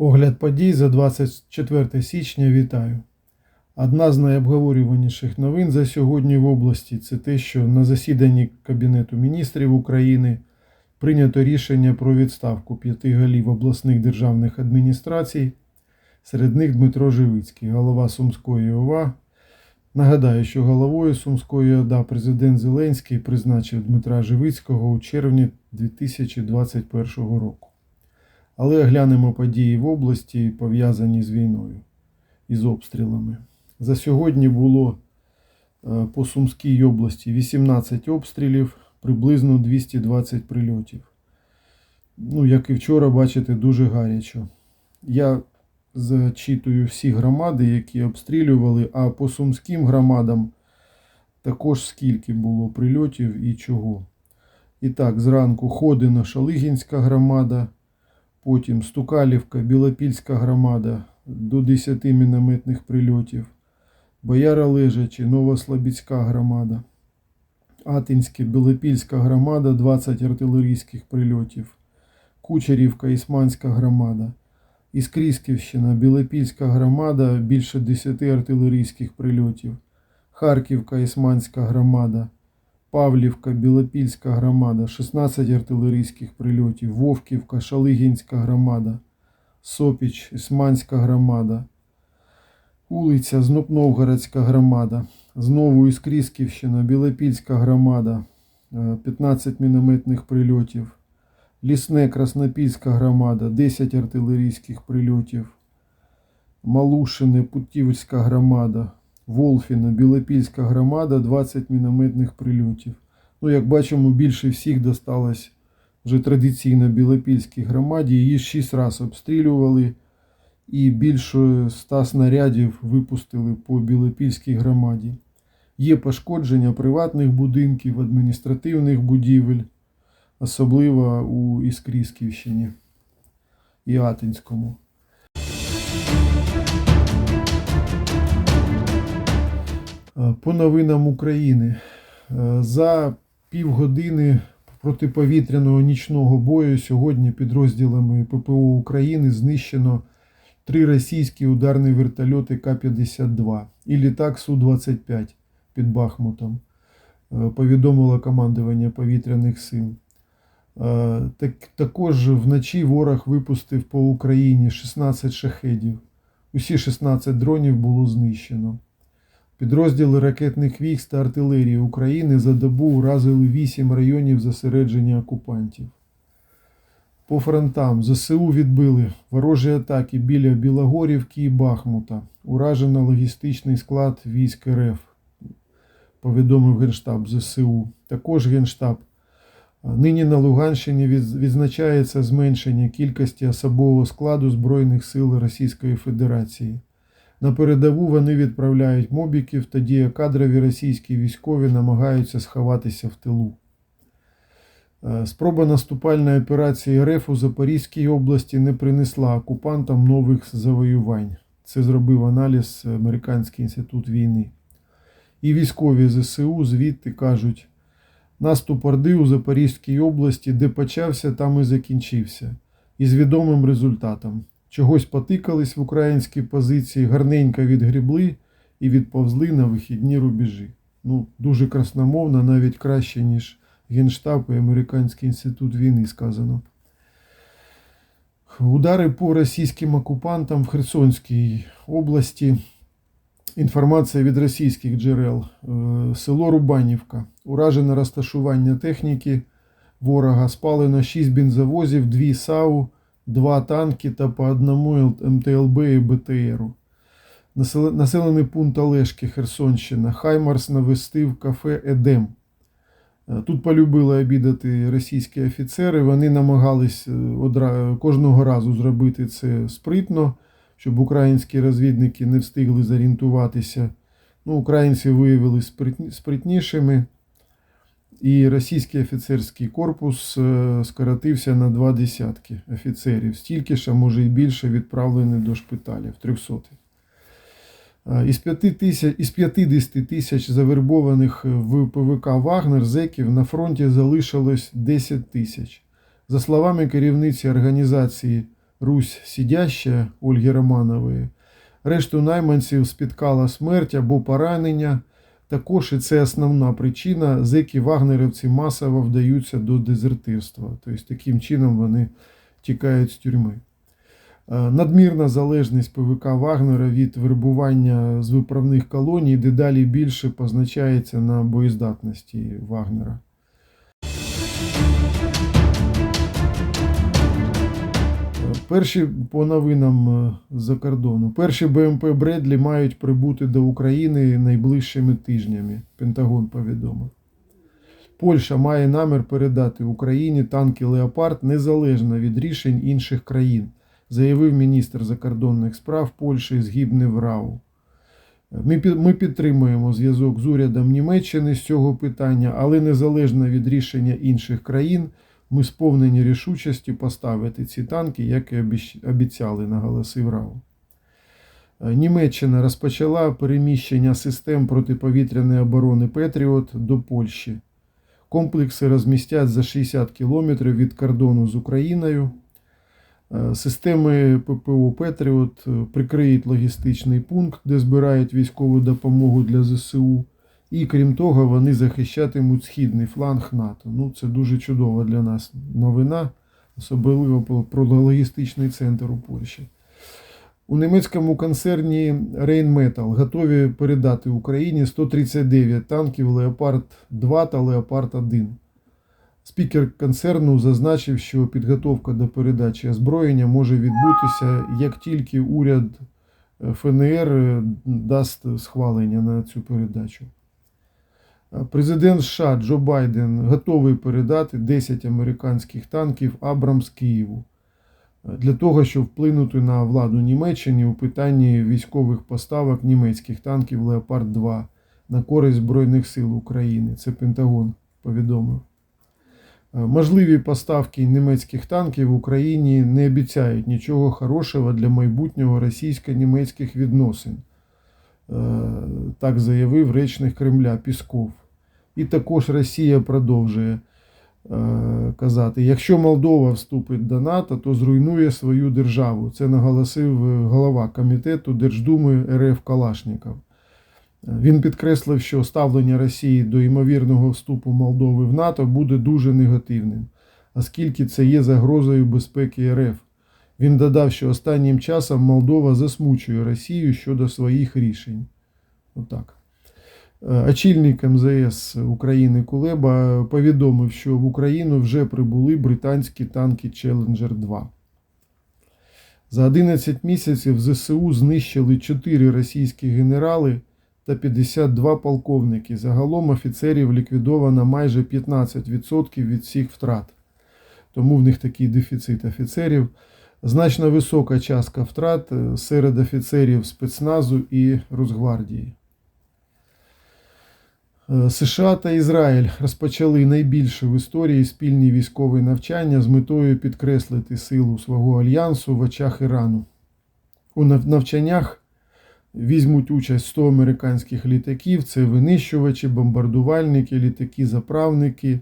Огляд подій за 24 січня вітаю. Одна з найобговорюваніших новин за сьогодні в області це те, що на засіданні Кабінету міністрів України прийнято рішення про відставку п'яти голів обласних державних адміністрацій. Серед них Дмитро Живицький, голова Сумської ОВА. Нагадаю, що головою Сумської ОДА президент Зеленський призначив Дмитра Живицького у червні 2021 року. Але глянемо події в області, пов'язані з війною і з обстрілами. За сьогодні було е, по Сумській області 18 обстрілів, приблизно 220 прильотів. Ну, як і вчора, бачите, дуже гарячо. Я зачитую всі громади, які обстрілювали, а по сумським громадам також скільки було прильотів і чого. І так, зранку Ходина, Шалигінська громада, потім Стукалівка, Білопільська громада до 10 мінометних прильотів, Бояра Лежачі, Новослобідська громада, Атинське, Білопільська громада, 20 артилерійських прильотів, Кучерівка, Ісманська громада. Іскрісківщина, Білопільська громада, більше 10 артилерійських прильотів, Харківка, Ісманська громада, Павлівка, Білопільська громада, 16 артилерійських прильотів, Вовківка, Шалигінська громада, Сопіч, Ісманська громада, Улиця, Знопновгородська громада, знову Іскрісківщина, Білопільська громада, е, 15 мінометних прильотів. Лісне Краснопільська громада, 10 артилерійських прильотів. Малушине, Путівська громада, Волфіна, Білопільська громада, 20 мінометних прильотів. Ну, як бачимо, більше всіх досталось вже традиційно Білопільській громаді. Її 6 разів обстрілювали і більше 100 снарядів випустили по Білопільській громаді. Є пошкодження приватних будинків, адміністративних будівель особливо у Іскрісківщині і Атинському. По новинам України. Е, За півгодини протиповітряного нічного бою сьогодні підрозділами ППО України знищено три російські ударні вертольоти К-52 і літак Су-25 під Бахмутом. Е, Повідомило командування повітряних сил. Е, Так, також вночі ворог випустив по Україні 16 шахедів. Усі 16 дронів було знищено. Підрозділи ракетних військ та артилерії України за добу уразили 8 районів зосередження окупантів. По фронтам ЗСУ відбили ворожі атаки біля Білогорівки і Бахмута. Уражено логістичний склад військ РФ, повідомив Генштаб ЗСУ. Також Генштаб Нині на Луганщині відзначається зменшення кількості особового складу Збройних сил Російської Федерації. На передову вони відправляють мобіків, тоді кадрові російські військові намагаються сховатися в тилу. Е, Спроба наступальної операції РФ у Запорізькій області не принесла окупантам нових завоювань. Це зробив аналіз Американський інститут війни. І військові ЗСУ звідти кажуть, Наступ Орди у Запорізькій області, де почався, там і закінчився. І з відомим результатом. Чогось потикались в українській позиції, гарненько відгрібли і відповзли на вихідні рубежі. Ну, дуже красномовно, навіть краще, ніж Генштаб і Американський інститут війни сказано. Удари по російським окупантам в Херсонській області. Інформація від російських джерел. Е, Село Рубанівка. Уражено розташування техніки ворога. Спалено 6 бензовозів, 2 САУ, 2 танки та по одному МТЛБ і БТРу. Населений пункт Олешки, Херсонщина. Хаймарс навестив кафе Едем. Е, Тут полюбили обідати російські офіцери. Вони намагались е, кожного разу зробити це спритно щоб українські розвідники не встигли зорієнтуватися. Ну, українці виявили спритні- спритнішими, і російський офіцерський корпус е, скоротився на два десятки офіцерів. Стільки ж, а може і більше, відправлені до шпиталів, 300. Е, Із, 5 тисяч, із 50 тисяч завербованих в ПВК Вагнер зеків на фронті залишилось 10 тисяч. За словами керівниці організації Русь Сідяща Ольги Романової. Решту найманців спіткала смерть або поранення. Також і це основна причина, зеки вагнерівці масово вдаються до дезертирства. Тобто таким чином вони тікають з тюрми. Е, Надмірна залежність ПВК Вагнера від вербування з виправних колоній дедалі більше позначається на боєздатності Вагнера. Перші по новинам е, з-за кордону. Перші БМП Бредлі мають прибути до України найближчими тижнями. Пентагон повідомив. Польща має намір передати Україні танки Леопард незалежно від рішень інших країн, заявив міністр закордонних справ Польщі Згібнев Рау. Ми підтримуємо зв'язок з урядом Німеччини з цього питання, але незалежно від рішення інших країн, ми сповнені рішучості поставити ці танки, як і обіцяли, наголосив Рау. Е, Німеччина розпочала переміщення систем протиповітряної оборони Петріот до Польщі. Комплекси розмістять за 60 кілометрів від кордону з Україною. Е, Системи ППО Петріот прикриють логістичний пункт, де збирають військову допомогу для ЗСУ. І крім того, вони захищатимуть східний фланг НАТО. Ну, це дуже чудова для нас новина, особливо про- логістичний центр у Польщі. У німецькому концерні Rheinmetall готові передати Україні 139 танків Леопард 2 та Леопард 1. Спікер концерну зазначив, що підготовка до передачі озброєння може відбутися, як тільки уряд е, ФНР е, дасть схвалення на цю передачу. Президент США Джо Байден готовий передати 10 американських танків Абрамс Києву для того, щоб вплинути на владу Німеччини у питанні військових поставок німецьких танків Леопард 2 на користь Збройних сил України. Це Пентагон повідомив. Е, Можливі поставки німецьких танків в Україні не обіцяють нічого хорошого для майбутнього російсько-німецьких відносин. Е, Так заявив речник Кремля Пісков. І також Росія продовжує е, казати: якщо Молдова вступить до НАТО, то зруйнує свою державу. Це наголосив е, голова комітету Держдуми РФ Калашніков. Він підкреслив, що ставлення Росії до ймовірного вступу Молдови в НАТО буде дуже негативним, оскільки це є загрозою безпеки РФ. Він додав, що останнім часом Молдова засмучує Росію щодо своїх рішень. Отак. Е, Очільник МЗС України Кулеба повідомив, що в Україну вже прибули британські танки Challenger 2. За 11 місяців ЗСУ знищили 4 російські генерали та 52 полковники. Загалом офіцерів ліквідовано майже 15% від всіх втрат. Тому в них такий дефіцит офіцерів. Значно висока частка втрат е, серед офіцерів спецназу і Росгвардії. Е, США та Ізраїль розпочали найбільше в історії спільні військові навчання з метою підкреслити силу свого альянсу в очах Ірану. У навчаннях візьмуть участь 100 американських літаків, це винищувачі, бомбардувальники, літаки-заправники,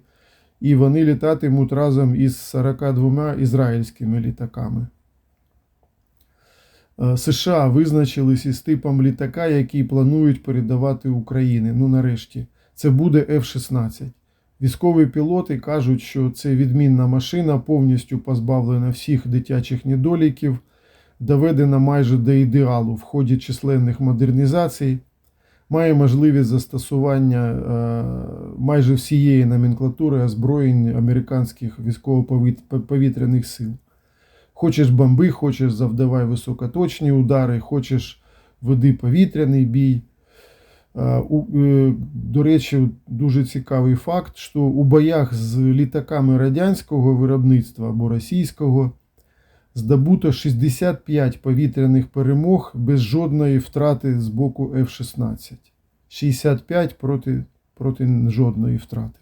і вони літатимуть разом із 42 ізраїльськими літаками. Е, США визначились із типом літака, який планують передавати Україні. Ну, нарешті, це буде F-16. Військові пілоти кажуть, що це відмінна машина, повністю позбавлена всіх дитячих недоліків, доведена майже до ідеалу в ході численних модернізацій, має можливість застосування е, майже всієї номенклатури озброєнь американських військово-повітряних сил. Хочеш бомби, хочеш завдавай високоточні удари, хочеш веди повітряний бій. Е, е, До речі, дуже цікавий факт, що у боях з літаками радянського виробництва або російського здобуто 65 повітряних перемог без жодної втрати з боку F-16. 65 проти, проти жодної втрати.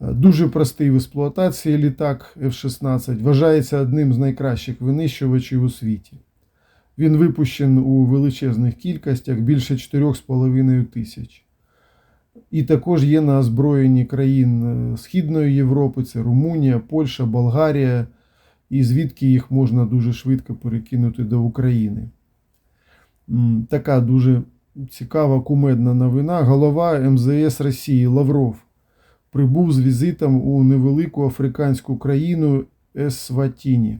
Е, Дуже простий в експлуатації літак F-16 вважається одним з найкращих винищувачів у світі. Він випущений у величезних кількостях більше 4,5 тисяч. І також є на озброєнні країн е, Східної Європи: це Румунія, Польща, Болгарія і звідки їх можна дуже швидко перекинути до України. Така дуже цікава кумедна новина. Голова МЗС Росії Лавров прибув з візитом у невелику африканську країну Есватіні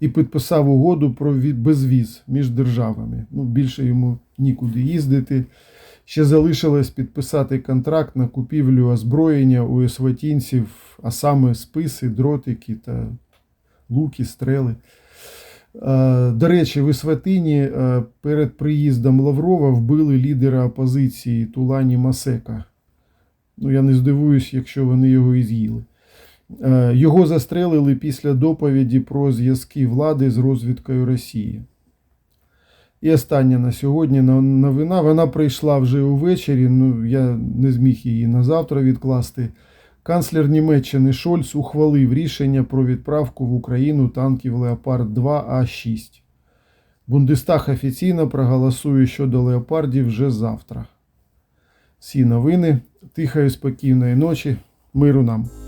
і підписав угоду про безвіз між державами. Ну, більше йому нікуди їздити. Ще залишилось підписати контракт на купівлю озброєння у есватінців, а саме списи, дротики та луки, стрели. Е, До речі, в Есватині е, перед приїздом Лаврова вбили лідера опозиції Тулані Масека. Ну, я не здивуюсь, якщо вони його і з'їли. Е, Його застрелили після доповіді про зв'язки влади з розвідкою Росії. І остання на сьогодні новина. Вона прийшла вже увечері. Ну, я не зміг її на завтра відкласти. Канцлер Німеччини Шольц ухвалив рішення про відправку в Україну танків Леопард 2 А6. Бундестаг офіційно проголосує щодо леопардів вже завтра. Всі новини. Тихої, спокійної ночі. Миру нам.